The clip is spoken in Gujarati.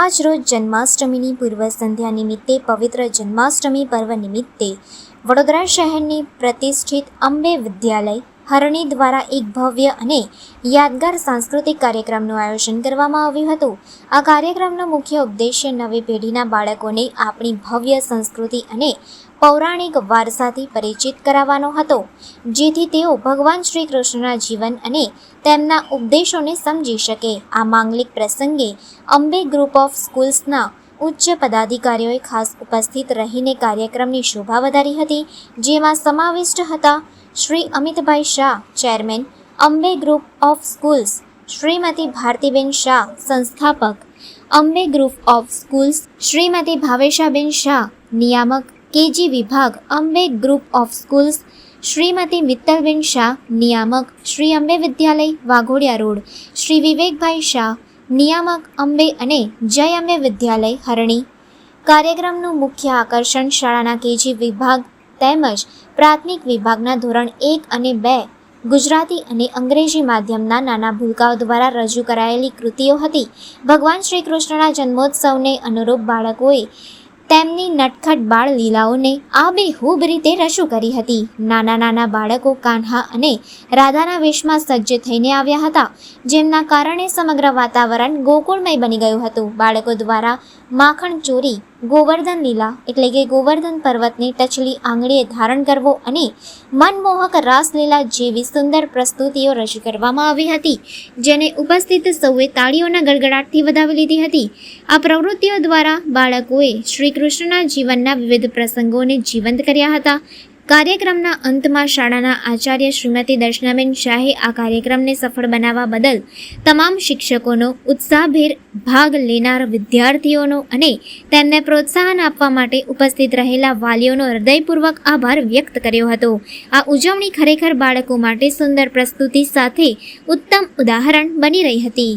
આજ રોજ જન્માષ્ટમીની પૂર્વ સંધ્યા નિમિત્તે પવિત્ર જન્માષ્ટમી પર્વ નિમિત્તે વડોદરા શહેરની પ્રતિષ્ઠિત અંબે વિદ્યાલય હરણી દ્વારા એક ભવ્ય અને યાદગાર સાંસ્કૃતિક કાર્યક્રમનું આયોજન કરવામાં આવ્યું હતું. આ કાર્યક્રમનો મુખ્ય ઉદ્દેશ્ય નવી પેઢીના બાળકોને આપણી ભવ્ય સંસ્કૃતિ અને પૌરાણિક વારસાથી પરિચિત કરાવવાનો હતો, જેથી તેઓ ભગવાન શ્રી કૃષ્ણના જીવન અને તેમના ઉપદેશોને સમજી શકે. આ માંગલિક પ્રસંગે અંબે ગ્રુપ ઓફ સ્કૂલ્સના ઉચ્ચ પદાધિકારીઓએ ખાસ ઉપસ્થિત રહીને કાર્યક્રમની શોભા વધારી હતી, જેમાં સમાવિષ્ટ હતા Shri Amitbhai Shah, chairman, Ambe group of schools, Shrimati Bhartiben Shah, સંસ્થાપક, Ambe group of schools, Shrimati Bhaveshaben Shah, નિયામક, કેજી વિભાગ, Ambe group of schools, Shrimati Mittalben Shah, નિયામક, શ્રી અંબે વિદ્યાલય, વાઘોડિયા રોડ, શ્રી વિવેકભાઈ શાહ, નિયામક, અંબે અને જય અંબે વિદ્યાલય, હરણી. કાર્યક્રમનું મુખ્ય આકર્ષણ શાળાના કેજી વિભાગ તેમજ પ્રાથમિક વિભાગના ધોરણ એક અને બે ગુજરાતી અને અંગ્રેજી માધ્યમના નાના ભૂલકાઓ દ્વારા રજૂ કરાયેલી કૃતિઓ હતી. ભગવાન શ્રી કૃષ્ણના જન્મોત્સવને અનુરૂપ બાળકોએ તેમની નટખટ બાળ લીલાઓને આબેહૂબ રીતે રજૂ કરી હતી. નાના નાના બાળકો કાન્હા અને રાધાના વેશમાં સજ્જ થઈને આવ્યા હતા, જેમના કારણે સમગ્ર વાતાવરણ ગોકુળમય બની ગયું હતું. બાળકો દ્વારા માખણ ચોરી, ગોવર્ધન લીલા એટલે કે ગોવર્ધન પર્વતને ટચલી આંગળીએ ધારણ કરવો અને મનમોહક રાસલીલા જેવી સુંદર પ્રસ્તુતિઓ રજૂ કરવામાં આવી હતી, જેને ઉપસ્થિત સૌએ તાળીઓના ગડગડાટથી વધાવી લીધી હતી. આ પ્રવૃત્તિઓ દ્વારા બાળકોએ શ્રી કૃષ્ણના જીવનના વિવિધ પ્રસંગોને જીવંત કર્યા હતા. કાર્યક્રમના અંતમાં શાળાના આચાર્ય શ્રીમતી દર્શનાબેન શાહે આ કાર્યક્રમને સફળ બનાવવા બદલ તમામ શિક્ષકોનો ઉત્સાહભેર ભાગ લેનાર વિદ્યાર્થીઓનો અને તેમને પ્રોત્સાહન આપવા માટે ઉપસ્થિત રહેલા વાલીઓનો હૃદયપૂર્વક આભાર વ્યક્ત કર્યો હતો. આ ઉજવણી ખરેખર બાળકો માટે સુંદર પ્રસ્તુતિ સાથે ઉત્તમ ઉદાહરણ બની રહી હતી.